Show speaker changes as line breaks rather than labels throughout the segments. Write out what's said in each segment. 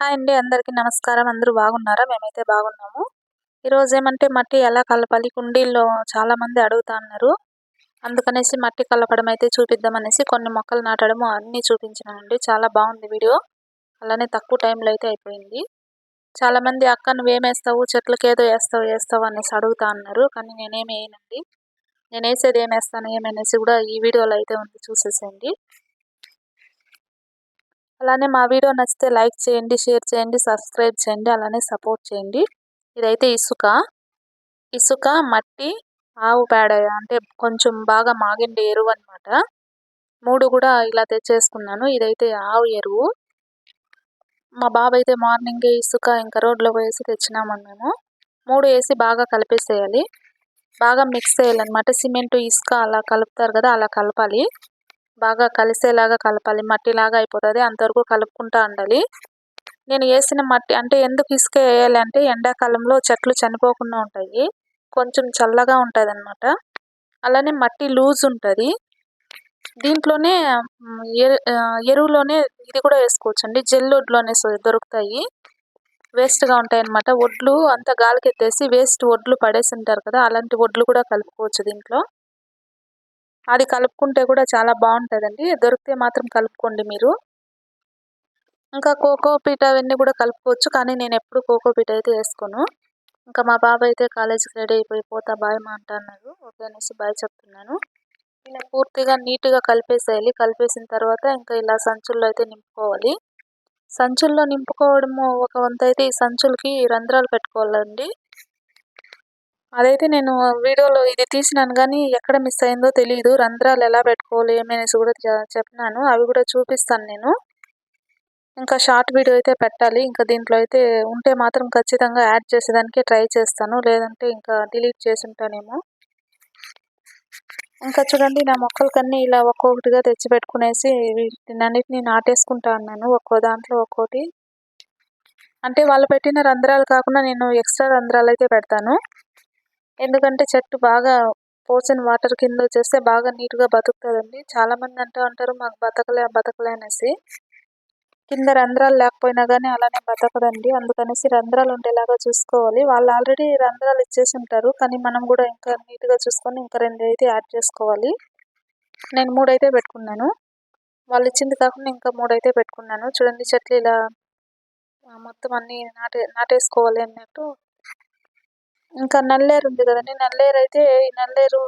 Hi అండి అందరికీ నమస్కారం. అందరూ బాగున్నారా? మేమైతే బాగున్నాము. ఈరోజు ఏమంటే మట్టి ఎలా కలపాలి? కుండీల్లో చాలామంది అడుగుతా ఉన్నారు అందుకనేసి మట్టి కలపడం అయితే చూపిద్దామనేసి కొన్ని మొక్కలు నాటడము అన్నీ చూపించినానండి చాలా బాగుంది వీడియో. అలానే తక్కువ టైంలో అయితే అయిపోయింది. చాలామంది అక్క నువ్వేమేస్తావు? చెట్లకి ఏదో వేస్తావు వేస్తావు అనేసి అడుగుతా ఉన్నారు కానీ నేనేమి వేయనండి. నేను వేసేది ఏమనేసి కూడా ఈ వీడియోలో అయితే ఉంది చూసేసేయండి. అలానే మా వీడియో నచ్చితే లైక్ చేయండి షేర్ చేయండి సబ్స్క్రైబ్ చేయండి అలానే సపోర్ట్ చేయండి. ఇదైతే ఇసుక. ఇసుక మట్టి ఆవు పేడ అంటే కొంచెం బాగా మాగిండే ఎరువు అనమాట మూడు కూడా ఇలా తెచ్చేసుకున్నాను. ఇదైతే ఆవు ఎరువు. మా బాబు అయితే మార్నింగే ఇసుక ఇంకా రోడ్లో వేసి తెచ్చినామని మేము మూడు వేసి బాగా కలిపేసేయాలి. బాగా మిక్స్ చేయాలన్నమాట. సిమెంట్ ఇసుక అలా కలుపుతారు కదా అలా కలపాలి. బాగా కలిసేలాగా కలపాలి. మట్టిలాగా అయిపోతుంది. అంతవరకు కలుపుకుంటూ ఉండాలి. నేను వేసిన మట్టి అంటే ఎందుకు ఇసుక వేయాలి అంటే ఎండాకాలంలో చెట్లు చనిపోకుండా ఉంటాయి. కొంచెం చల్లగా ఉంటుంది అనమాట అలానే మట్టి లూజ్ ఉంటుంది. దీంట్లోనే ఎరువులోనే ఇది కూడా వేసుకోవచ్చు అండి జెల్ వడ్లోనే దొరుకుతాయి. వేస్ట్గా ఉంటాయి అన్నమాట వడ్లు అంతా గాలికి ఎత్తేసి వేస్ట్ వడ్లు పడేసి ఉంటారు కదా అలాంటి వడ్లు కూడా కలుపుకోవచ్చు దీంట్లో. అది కలుపుకుంటే కూడా చాలా బాగుంటుందండి. దొరికితే మాత్రం కలుపుకోండి మీరు. ఇంకా కోకో పీట అవన్నీ కూడా కలుపుకోవచ్చు. కానీ నేను ఎప్పుడు కోకో పీట అయితే వేసుకోను. ఇంకా మా బాబు అయితే కాలేజీకి రెడీ అయిపోయి పోతా బాయ్ మా అంటున్నారు ఓకే అనేసి బాయ్ చెప్తున్నాను. ఇలా పూర్తిగా నీట్గా కలిపేసేయాలి. కలిపేసిన తర్వాత ఇంకా ఇలా సంచుల్లో అయితే నింపుకోవాలి. సంచుల్లో నింపుకోవడము ఒక వంత అయితే ఈ సంచులకి రంధ్రాలు పెట్టుకోవాలండి. అదైతే నేను వీడియోలో ఇది తీసినాను కానీ ఎక్కడ మిస్ అయిందో తెలియదు రంధ్రాలు ఎలా పెట్టుకోవాలి ఏమనేసి కూడా చెప్పినాను. అవి కూడా చూపిస్తాను నేను. ఇంకా షార్ట్ వీడియో అయితే పెట్టాలి. ఇంకా దీంట్లో అయితే ఉంటే మాత్రం ఖచ్చితంగా యాడ్ చేసేదానికి ట్రై చేస్తాను. లేదంటే ఇంకా డిలీట్ చేసి ఉంటానేమో. ఇంకా చూడండి నా మొక్కలకన్నీ ఇలా ఒక్కొక్కటిగా తెచ్చి పెట్టుకునేసి వీటినన్నిటిని నాటేసుకుంటా ఉన్నాను. ఒక్కో దాంట్లో ఒక్కోటి. అంటే వాళ్ళు పెట్టిన రంధ్రాలు కాకుండా నేను ఎక్స్ట్రా రంధ్రాలు అయితే పెడతాను. ఎందుకంటే చెట్టు బాగా పోసిన వాటర్ కింద వచ్చేస్తే బాగా నీట్గా బతుకుతుందండి. చాలామంది అంటూ ఉంటారు మాకు బతకలే బతకలే అనేసి. కింద రంధ్రాలు లేకపోయినా కానీ అలానే బతకదండి. అందుకనేసి రంధ్రాలు ఉండేలాగా చూసుకోవాలి. వాళ్ళు ఆల్రెడీ రంధ్రాలు ఇచ్చేసి ఉంటారు. కానీ మనం కూడా ఇంకా నీట్గా చూసుకొని ఇంకా రెండు అయితే యాడ్ చేసుకోవాలి. నేను మూడైతే పెట్టుకున్నాను. వాళ్ళు ఇచ్చింది కాకుండా ఇంకా మూడైతే పెట్టుకున్నాను. చూడండి చెట్లు ఇలా మొత్తం అన్నీ నాటే నాటేసుకోవాలి అన్నట్టు ఇంకా నల్లేరు ఉంది కదండి. నల్లేరు అయితే ఈ నల్లేరు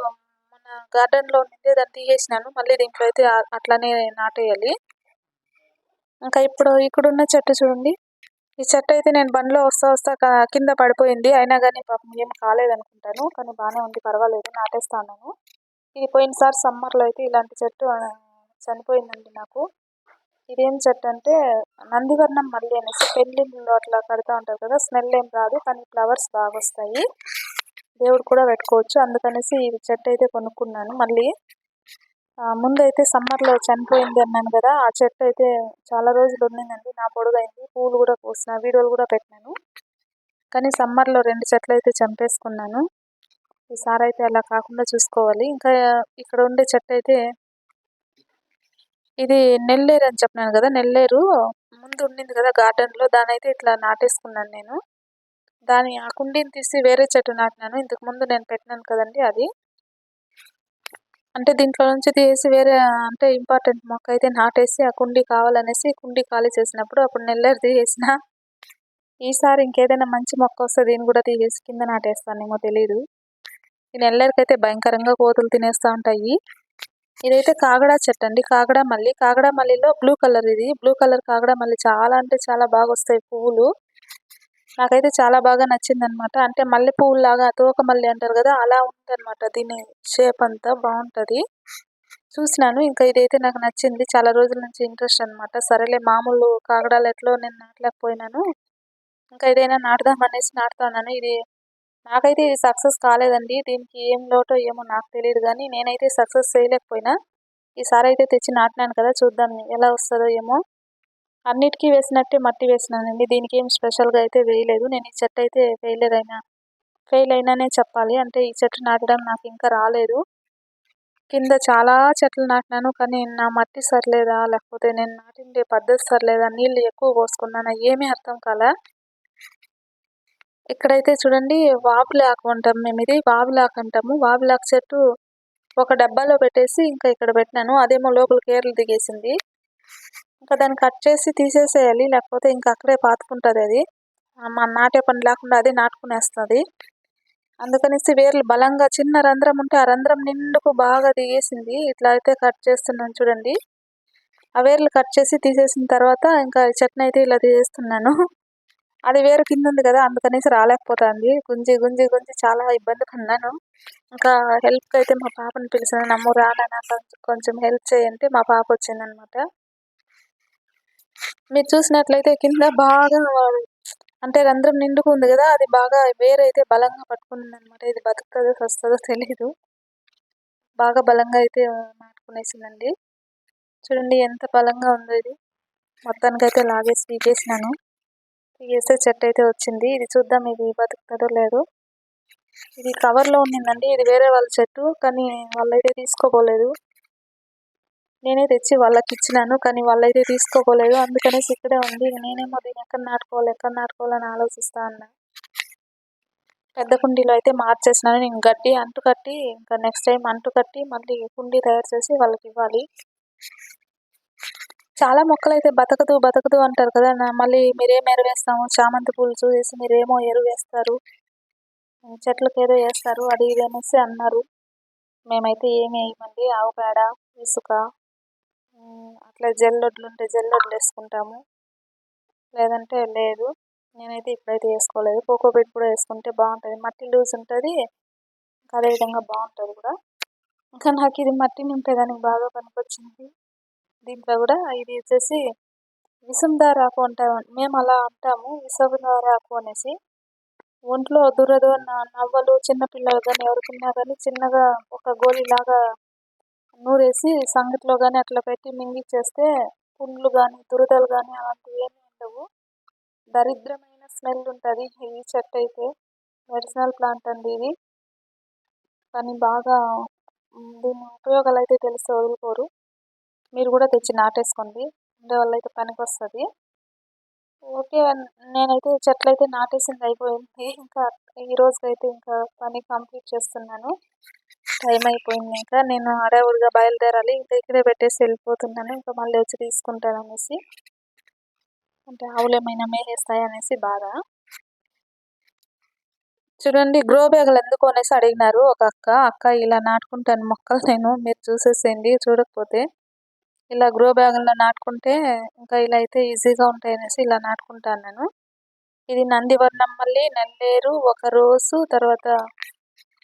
మన గార్డెన్లో ఉండింది. దాన్ని తీసేసినాను. మళ్ళీ దీంట్లో అయితే అట్లానే నాటేయాలి. ఇంకా ఇప్పుడు ఇక్కడున్న చెట్టు చూడండి. ఈ చెట్టు అయితే నేను బండిలో వస్తా వస్తా కింద పడిపోయింది. అయినా కానీ పాపం ఏం కాలేదనుకుంటాను. కానీ బాగానే ఉంది. పర్వాలేదు. నాటేస్తాను ఇది పోయినసారి సమ్మర్లో అయితే ఇలాంటి చెట్టు చనిపోయిందండి నాకు. ఇదేం చెట్టు అంటే నందివర్ణం మల్లి అనేసి పెళ్ళిళ్ళు అట్లా కడుతూ ఉంటారు కదా స్మెల్ ఏం రాదు కానీ ఫ్లవర్స్ బాగా వస్తాయి. దేవుడు కూడా పెట్టుకోవచ్చు. అందుకనేసి ఈ చెట్టు అయితే కొనుక్కున్నాను మళ్ళీ. ముందైతే సమ్మర్లో చనిపోయింది అన్నాను కదా ఆ చెట్టు అయితే చాలా రోజులు ఉన్నిందండి నా పొడుగైంది పూలు కూడా పోసిన వీడియోలు కూడా పెట్టినాను. కానీ సమ్మర్లో రెండు చెట్లు అయితే చంపేసుకున్నాను. ఈసారి అయితే అలా కాకుండా చూసుకోవాలి. ఇంకా ఇక్కడ ఉండే చెట్టు అయితే ఇది నెల్లేరు అని చెప్పినాను కదా నెల్లేరు. ముందు ఉండింది కదా గార్డెన్లో దాని అయితే ఇట్లా నాటేసుకున్నాను నేను. దాని ఆ కుండీని తీసి వేరే చెట్టు నాటినాను. ఇంతకు ముందు నేను పెట్టినాను కదండి అది. అంటే దీంట్లో నుంచి తీసి వేరే అంటే ఇంపార్టెంట్ మొక్క అయితే నాటేసి ఆ కుండీ కావాలనేసి కుండీ ఖాళీ చేసినప్పుడు అప్పుడు నెల్లేరు తీసేసిన. ఈసారి ఇంకేదైనా మంచి మొక్క వస్తే దీన్ని కూడా తీసేసి కింద నాటేస్తానేమో తెలియదు ఈ నెల్లేరుకైతే భయంకరంగా కోతులు తినేస్తూ ఉంటాయి. ఇదైతే కాగడా చెట్టు అండి కాగడా మల్లి. కాగడా మల్లిలో బ్లూ కలర్ ఇది. బ్లూ కలర్ కాగడా మల్లి చాలా అంటే చాలా బాగా వస్తాయి పువ్వులు. నాకైతే చాలా బాగా నచ్చింది అనమాట అంటే మల్లె లాగా తోక మల్లి అంటారు కదా అలా ఉందన్నమాట దీని షేప్ అంతా బాగుంటుంది. చూసినాను. ఇంకా ఇదైతే నాకు నచ్చింది. చాలా రోజుల నుంచి ఇంట్రెస్ట్ అనమాట. సరేలే మామూలు కాగడాలు ఎట్లో నేను నాటలేకపోయినాను. ఇంకా ఏదైనా నాటుదాం అనేసి నాటుతాను ఇది నాకైతే ఇది సక్సెస్ కాలేదండి. దీనికి ఏం లోటో ఏమో నాకు తెలియదు కానీ నేనైతే సక్సెస్ చేయలేకపోయినా. ఈసారి అయితే తెచ్చి నాటినాను కదా చూద్దాం ఎలా వస్తుందో ఏమో. అన్నిటికీ వేసినట్టే మట్టి వేసినానండి. దీనికి ఏం స్పెషల్గా అయితే వేయలేదు. నేను ఈ చెట్టు అయితే ఫెయిలర్ అయినా ఫెయిల్ అయినానే చెప్పాలి. అంటే ఈ చెట్టు నాటడం నాకు ఇంకా రాలేదు. కింద చాలా చెట్లు నాటినాను కానీ నా మట్టి సరిలేదా? లేకపోతే నేను నాటిండే పద్ధతి సరిలేదా? నీళ్ళు ఎక్కువ పోసుకున్నానా? ఏమీ అర్థం కాలే? ఇక్కడైతే చూడండి వాపులాకు అంటాం మేము ఇది. వావిలాక్ అంటాము. వావిలాక్ చెట్టు ఒక డబ్బాలో పెట్టేసి ఇంకా ఇక్కడ పెట్టినాను. అదేమో లోపల కేర్లు దిగేసింది. ఇంకా దాన్ని కట్ చేసి తీసేసేయాలి. లేకపోతే ఇంకా అక్కడే పాతుకుంటుంది అది. మన నాటే పని లేకుండా అదే నాటుకునేస్తుంది. అందుకనేసి వేర్లు బలంగా చిన్న రంధ్రం ఉంటే ఆ రంధ్రం నిండుకు బాగా దిగేసింది. ఇట్లా అయితే కట్ చేస్తున్నాను చూడండి. ఆ వేర్లు కట్ చేసి తీసేసిన తర్వాత ఇంకా చట్నీ అయితే ఇలా తీసేస్తున్నాను. అది వేరు కింద ఉంది కదా అందుకనేసి రాలేకపోతుంది. గుంజి గుంజి గుంజి చాలా ఇబ్బంది పడినాను ఇంకా హెల్ప్కి అయితే మా పాపని పిలిచాను నమ్ము రానా కొంచెం హెల్ప్ చేయంటే మా పాప వచ్చిందనమాట. మీరు చూసినట్లయితే కింద బాగా అంటే రంధ్రం నిండుకుంది కదా అది బాగా వేరైతే బలంగా పట్టుకుంది అనమాట ఇది బతుకుతుందో వస్తుందో తెలీదు. బాగా బలంగా అయితే నాటుకునేసిందండి చూడండి ఎంత బలంగా ఉందో ఇది. మొత్తానికి అయితే లాగేసి తీసేసినాను తీసేస్తే చెట్టు అయితే వచ్చింది. ఇది చూద్దాం ఇది బతుకుతాడో లేదు. ఇది కవర్లో ఉన్నిందండి. ఇది వేరే వాళ్ళ చెట్టు కానీ వాళ్ళైతే తీసుకోపోలేదు. నేనే తెచ్చి వాళ్ళకి ఇచ్చినాను కానీ వాళ్ళైతే తీసుకోపోలేదు. అందుకనేసి ఇక్కడే ఉంది. నేనేమో దీన్ని ఎక్కడ నాటుకోవాలి ఎక్కడ నాటుకోవాలని ఆలోచిస్తా అన్నా పెద్ద కుండీలో అయితే మార్చేసినాను. నేను గడ్డి అంటు కట్టి ఇంకా నెక్స్ట్ టైం అంటు కట్టి మళ్ళీ కుండీ తయారు చేసి వాళ్ళకి ఇవ్వాలి. చాలా మొక్కలు అయితే బతకదు బతకదు అంటారు కదా. మళ్ళీ మీరేం ఎరువేస్తాము చామంతి పూలు చూసేసి మీరేమో ఎరువేస్తారు చెట్లకు ఏదో వేస్తారు. అది ఇది అనేసి అన్నారు. మేమైతే ఏమి వేయమండి? ఆవు పేడ ఇసుక అట్లా జల్లొడ్లు ఉంటే జల్లొడ్లు వేసుకుంటాము. లేదంటే లేదు. నేనైతే ఇప్పుడైతే వేసుకోలేదు. కోకోపీట్ కూడా వేసుకుంటే బాగుంటుంది. మట్టి లూజ్ ఉంటుంది. అదేవిధంగా బాగుంటుంది కూడా. ఇంకా నాకు ఇది మట్టి నింపేదానికి బాగా పనికొచ్చింది. దీంట్లో కూడా ఇది వచ్చేసి విసుందారాకు అంటాము మేము అలా అంటాము. విసవదారాకు అనేసి. ఒంట్లో దురద నవ్వలు చిన్నపిల్లలు కానీ ఎవరికన్నా కానీ చిన్నగా ఒక గోళీలాగా నూరేసి సంగట్లో కానీ అట్లా పెట్టి మింగిచ్చేస్తే పుండ్లు కానీ దురదలు కానీ అలాంటివి ఏమి ఉండవు. దరిద్రమైన స్మెల్ ఉంటుంది. ఈ చెట్టు అయితే మెడిసినల్ ప్లాంట్ అండి ఇది. కానీ బాగా దీని ఉపయోగాలు అయితే తెలిసి వదులుకోరు. మీరు కూడా తెచ్చి నాటేసుకోండి. ఉండే అయితే పనికి వస్తుంది ఓకే నేనైతే చెట్లు అయితే నాటేసింది అయిపోయింది. ఇంకా ఈ రోజుకైతే ఇంకా పని కంప్లీట్ చేస్తున్నాను. టైం అయిపోయింది ఇంకా. నేను హడావుడిగా బయలుదేరాలి. ఇంకా ఇక్కడే పెట్టేసి వెళ్ళిపోతున్నాను. ఇంకా మళ్ళీ వచ్చి తీసుకుంటాను అనేసి. అంటే ఆవులు ఏమైనా మేలేస్తాయి అనేసి బాధ. చూడండి గ్రో బ్యాగులు ఎందుకు అనేసి అడిగినారు ఒక అక్క. అక్క ఇలా నాటుకుంటాను మొక్కలు నేను. మీరు చూసేసేయండి చూడకపోతే. ఇలా గ్రో బ్యాగుల్లో నాటుకుంటే ఇంకా ఇలా అయితే ఈజీగా ఉంటాయి అనేసి ఇలా నాటుకుంటాను నేను. ఇది నందివర్ణం మళ్ళీ నల్లేరు ఒక రోజు తర్వాత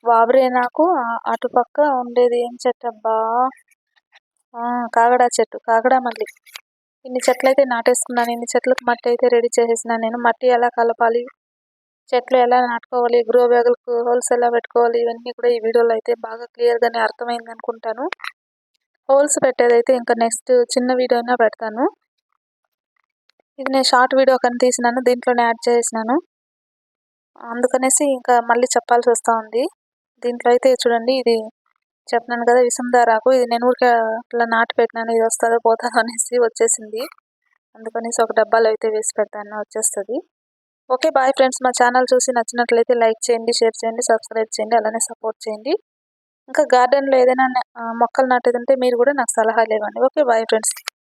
వాబరేనాకు అటుపక్క ఉండేది ఏం చెట్టు అబ్బా? కాగడా చెట్టు కాగడా మళ్ళీ ఇన్ని చెట్లు అయితే నాటేసుకున్నాను ఇన్ని చెట్లకు మట్టి అయితే రెడీ చేసేసిన నేను. మట్టి ఎలా కలపాలి చెట్లు ఎలా నాటుకోవాలి గ్రో బ్యాగులకు హోల్స్ ఎలా పెట్టుకోవాలి ఇవన్నీ కూడా ఈ వీడియోలో అయితే బాగా క్లియర్గానే అర్థమైంది అనుకుంటాను హోల్స్ పెట్టేదైతే ఇంకా నెక్స్ట్ చిన్న వీడియో అయినా పెడతాను. ఇది నేను షార్ట్ వీడియో కానీ తీసినాను దీంట్లోనే యాడ్ చేసినాను. అందుకనేసి ఇంకా మళ్ళీ చెప్పాల్సి వస్తూ ఉంది. దీంట్లో అయితే చూడండి ఇది చెప్పినాను కదా విసందారాకు ఇది నేను ఊరికే అట్లా నాటి పెట్టినాను ఇది వస్తుందో పోతుందో అనేసి వచ్చేసింది. అందుకనేసి ఒక డబ్బాలో అయితే వేసి పెడతాను వచ్చేస్తుంది. ఓకే బాయ్ ఫ్రెండ్స్ మా ఛానల్ చూసి నచ్చినట్లయితే లైక్ చేయండి షేర్ చేయండి సబ్స్క్రైబ్ చేయండి అలానే సపోర్ట్ చేయండి. ఇంకా గార్డెన్లో ఏదైనా మొక్కలు నాటేది ఉంటే మీరు కూడా నాకు సలహాలు ఇవ్వండి ఓకే బాయ్ ఫ్రెండ్స్.